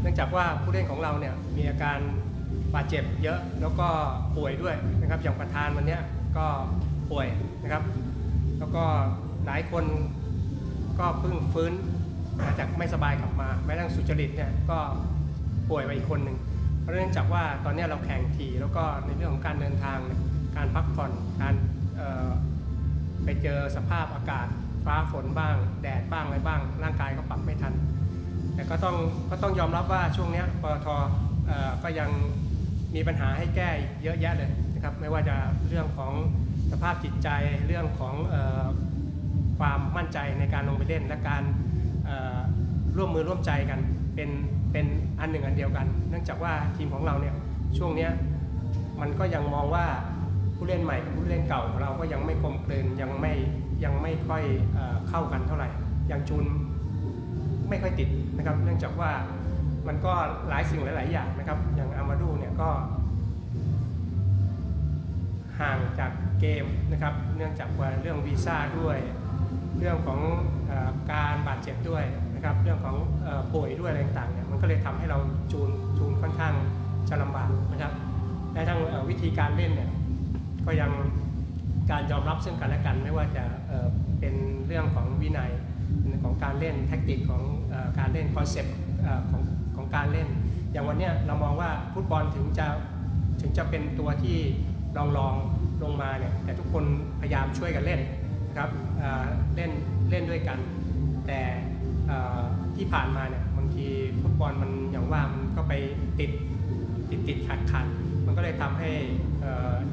เนื่องจากว่าผู้เล่นของเราเนี่ยมีอาการบาดเจ็บเยอะแล้วก็ป่วยด้วยนะครับอย่างประธานวันนี้ก็ป่วยนะครับ แล้วก็หลายคนก็เพิ่งฟื้นมาจากไม่สบายกลับมาแม้ทั่งสุจริตเนี่ยก็ป่วยไปอีกคนหนึ่งเพราะเนื่องจากว่าตอนนี้เราแข่งทีแล้วก็ในเรื่องของการเดินทาง การพักผ่อนการไปเจอสภาพอากาศฟ้าฝนบ้าง แดดบ้างอะไรบ้าง ร่างกายก็ปรับไม่ทัน แต่ก็ต้องก็ต้องยอมรับว่าช่วงนี้ปตทก็ยังมีปัญหาให้แก้เยอะแยะเลยนะครับไม่ว่าจะเรื่องของสภาพจิตใจเรื่องของออความมั่นใจในการลงไปเล่น และการร่วมมือร่วมใจกันเป็นเป็นอันหนึ่งอันเดียวกัน เนื่องจากว่าทีมของเราเนี่ยช่วงนี้มันก็ยังมองว่าผู้เล่นใหม่กับผู้เล่นเก่าของเราก็ยังไม่กลมกลืนยังไม่ยังไม่ค่อยเออเข้ากันเท่าไหร่ยังจูนไม่ค่อยติด นะครับ เนื่องจากว่ามันก็หลายสิ่งหลาย ๆ อย่างนะครับ อย่างอามาดูเนี่ยก็ ห่างจากเกมนะครับ เนื่องจากว่าเรื่องวีซ่าด้วย เรื่องของอการบาดเจ็บด้วยนะครับ เรื่องของป่วยด้วยอะไรต่างๆเนี่ย มันก็เลยทำให้เราจูนจูนค่อนข้างจะลำบากนะครับและทั้งวิธีการเล่นเนี่ย ก็ยังการยอมรับซึ่งกันและกัน ไม่ว่าจะเเป็นเรื่องของวินัย ของการเล่นแท็กติกของอการเล่นคอนเซปต์ของของการเล่น อย่างวันนี้เรามองว่าฟุตบอลถึงจะถึงจะเป็นตัวที่ลองลองลงมาเนี่ยแต่ทุกคนพยายามช่วยกันเล่นนะครับเเล่นเล่นด้วยกัน แต่ที่ผ่านมาเนี่ยบางทีฟุตบอลมันอย่างว่ามันก็ไปติดติดติดขัดขัดมันก็เลยทำให้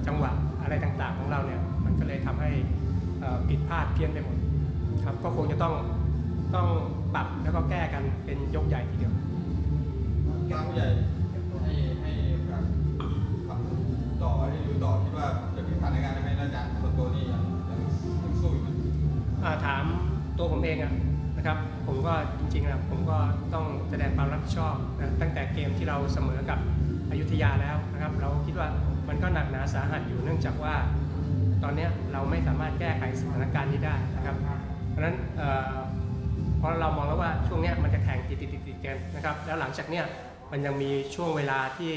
จังหวะอะไรต่างๆของเราเนี่ยมันก็เลยทำให้ผิดพลาดเพี้ยนไปหมดครับก็คงจะต้อง ต้องปรับแล้วก็แก้กันเป็นยกใหญ่ทีเดียวทางผู้ใหญ่ให้ให้แบบทำต่อให้ดูต่อคิดว่าจะมีสถานการณ์ได้ไหมอาจารย์คนตัวนี้ยังยังยังสู้อยู่ไหมอ่าถามตัวผมเองอะนะครับผมก็จริงๆนะผมก็ต้องแสดงความรับผิดชอบนะตั้งแต่เกมที่เราเสมอกับอยุธยาแล้วนะครับ เราคิดว่ามันก็หนักหนาสาหัสอยู่เนื่องจากว่า ตอนเนี้ยเราไม่สามารถแก้ไขสถานการณ์นี้ได้นะครับ เพราะฉะนั้น เพราะเรามองแล้วว่าช่วงนี้มันจะแข่งติดติดติดกันนะครับ แล้วหลังจากเนี้ยมันยังมีช่วงเวลาที่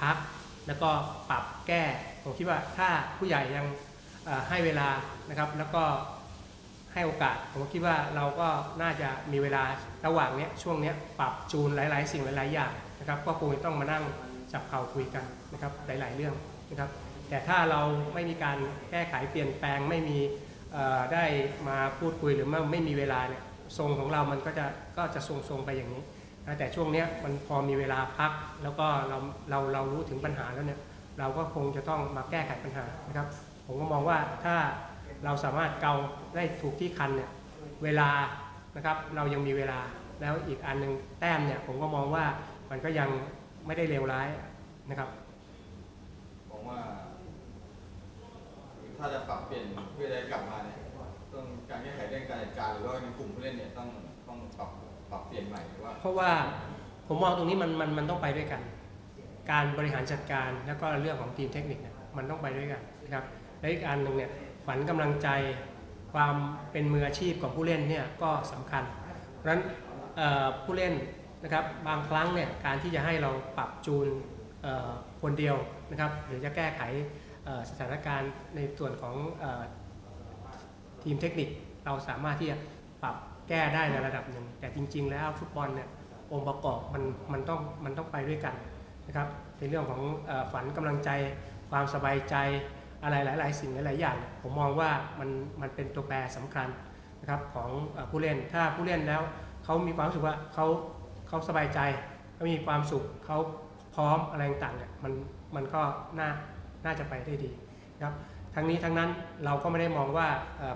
พักแล้วก็ปรับแก้ ผมคิดว่าถ้าผู้ใหญ่ยังให้เวลานะครับ แล้วก็ให้โอกาส ผมคิดว่าเราก็น่าจะมีเวลาระหว่างเนี้ยช่วงเนี้ยปรับจูนหลาย ๆ สิ่งหลาย ๆ อย่างนะครับ ก็คงต้องมานั่งจับเข่าคุยกันนะครับหลาย ๆ เรื่องนะครับ แต่ถ้าเราไม่มีการแก้ไขเปลี่ยนแปลงไม่มี ได้มาพูดคุยหรือไม่ไม่มีเวลาเนี่ยทรงของเรามันก็จะก็จะทรงๆไปอย่างนี้นะแต่ช่วงเนี้ยมันพอมีเวลาพัก แล้วก็เราเราเรารู้ถึงปัญหาแล้วเนี่ยเราก็คงจะต้องมาแก้ไขปัญหานะครับ ผมก็มองว่าถ้าเราสามารถเกาได้ถูกที่คันเนี่ยเวลานะครับเรายังมีเวลาแล้วอีกอันหนึงแต้มเนี่ยผมก็มองว่ามันก็ยังไม่ได้เลวร้ายนะครับผมว่า ถ้าจะปรับเปลี่ยนเพื่อได้กลับมาเนี่ยต้องการแก้ไขเรื่องการจัดการหรือว่าในกลุ่มผู้เล่นเนี่ยต้องต้องปรับปรับเปลี่ยนใหม่หรือว่า เพราะว่าผมมองตรงนี้มันมันมันต้องไปด้วยกัน การบริหารจัดการแล้วก็เรื่องของทีมเทคนิคเนี่ยมันต้องไปด้วยกันนะครับและอีกอันหนึ่งเนี่ยฝันกำลังใจความเป็นมืออาชีพของผู้เล่นเนี่ยก็สำคัญ เพราะฉะนั้นผู้เล่นนะครับบางครั้งเนี่ยการที่จะให้เราปรับจูนคนเดียวนะครับหรือจะแก้ไข สถานการณ์ในส่วนของอทีมเทคนิคเราสามารถที่จะปรับแก้ได้ในระดับหนึ่ง แต่จริง ๆ แล้วฟุตบอลเนี่ยองค์ประกอบมันมันต้องมันต้องไปด้วยกันนะครับในเรื่องของอฝันกำลังใจความสบายใจอะไรหลาย ๆ สิ่งหลาย ๆ อย่าง ผมมองว่ามันมันเป็นตัวแปรสำคัญนะครับของอผู้เล่นถ้าผู้เล่นแล้วเขามีความรู้สึกว่าเขาเขาสบายใจเขามีความสุขเขาพร้อมอะไรต่างๆเนี่ยมันมันก็น่า น่าจะไปได้ดีนะครับทั้งนี้ทั้งนั้นเราก็ไม่ได้มองว่า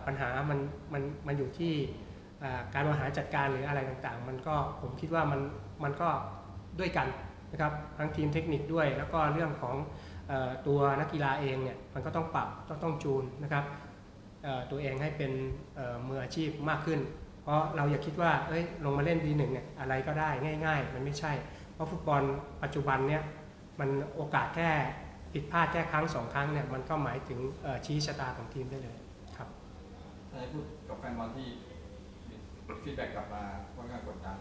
ปัญหามันมันมันอยู่ที่การบริหารจัดการหรืออะไรต่างๆ มันก็ผมคิดว่ามันมันก็ด้วยกันนะครับทั้งทีมเทคนิคด้วย แล้วก็เรื่องของอตัวนักกีฬาเองเนี่ยมันก็ต้องปรับต้องต้องจูนนะครับตัวเองให้เป็นมืออาชีพมากขึ้น เพราะเราอย่าคิดว่าเอ้ยลงมาเล่นดีหนึ่งเนี่ยอะไรก็ได้ง่าย ๆ มันไม่ใช่ เพราะฟุตบอลปัจจุบันเนี่ยมันโอกาสแค่ ผิดพลาดแค่ครั้งสองครั้งเนี่ยมันก็หมายถึงเอ่อชี้ชะตาของทีมได้เลยครับถ้าให้พูดกับแฟนบอลที่มีฟีดแบ็กกลับมาค่อนข้างกดดัน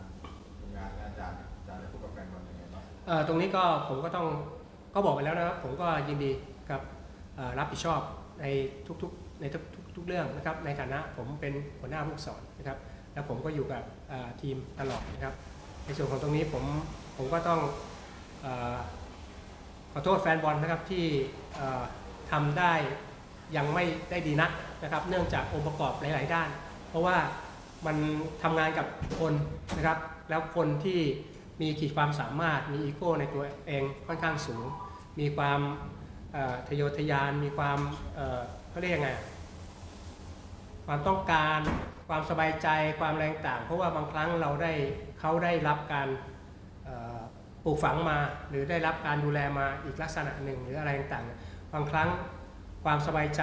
ผลงานอาจารย์เอ่อตรงนี้ก็ผมก็ต้องก็บอกไปแล้วนะครับผมก็ยินดีกับเอ่อรับผิดชอบในทุกๆในทุกๆทุกเรื่องนะครับในฐานะผมเป็นหัวหน้าผู้สอนนะครับแล้วผมก็อยู่กับเอ่อทีมตลอดนะครับในส่วนของตรงนี้ผมผมก็ต้องเออ ขอโทษแฟนบอลนะครับที่เอ่อทำได้ยังไม่ได้ดีนักนะครับ เนื่องจากองค์ประกอบหลาย ๆ ด้าน เพราะว่ามันทำงานกับคนนะครับ แล้วคนที่มีขีดความสามารถมีอีโก้ในตัวเองค่อนข้างสูง มีความทะเยอทะยาน มีความเขาเรียกยังไงความต้องการความสบายใจความแรงต่าง เพราะว่าบางครั้งเราได้เขาได้รับการเปลูกฝังมา หรือได้รับการดูแลมาอีกลักษณะหนึ่ง หรืออะไรต่างๆบางครั้งความสบายใจ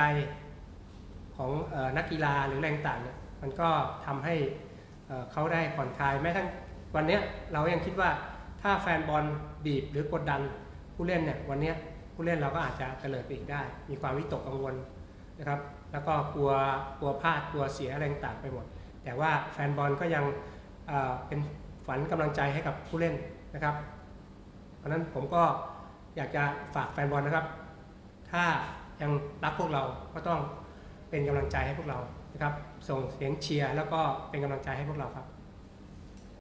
ของออนักกีฬาหรือแรงต่างเนี่ยมันก็ทำให้เขาได้ผ่อนคลายแม้ทั้งวันเนี้ยเรายังคิดว่าถ้าแฟนบอลบีบหรือกดดันผู้เล่นเนี่ยวันเนี้ยผู้เล่นเราก็อาจจะเตลิดไปอีกได้ มีความวิตกกังวลนะครับ แล้วก็กลัวกลัวพลาดกลัวเสียอะไรต่างไปหมด แต่ว่าแฟนบอลก็ยังเเป็นฝันกำลังใจให้กับผู้เล่นนะครับ เพราะนั้นผมก็อยากจะฝากแฟนบอลนะครับ ถ้ายังรักพวกเราก็ต้องเป็นกำลังใจให้พวกเรานะครับ ส่งเสียงเชียร์แล้วก็เป็นกำลังใจให้พวกเราครับ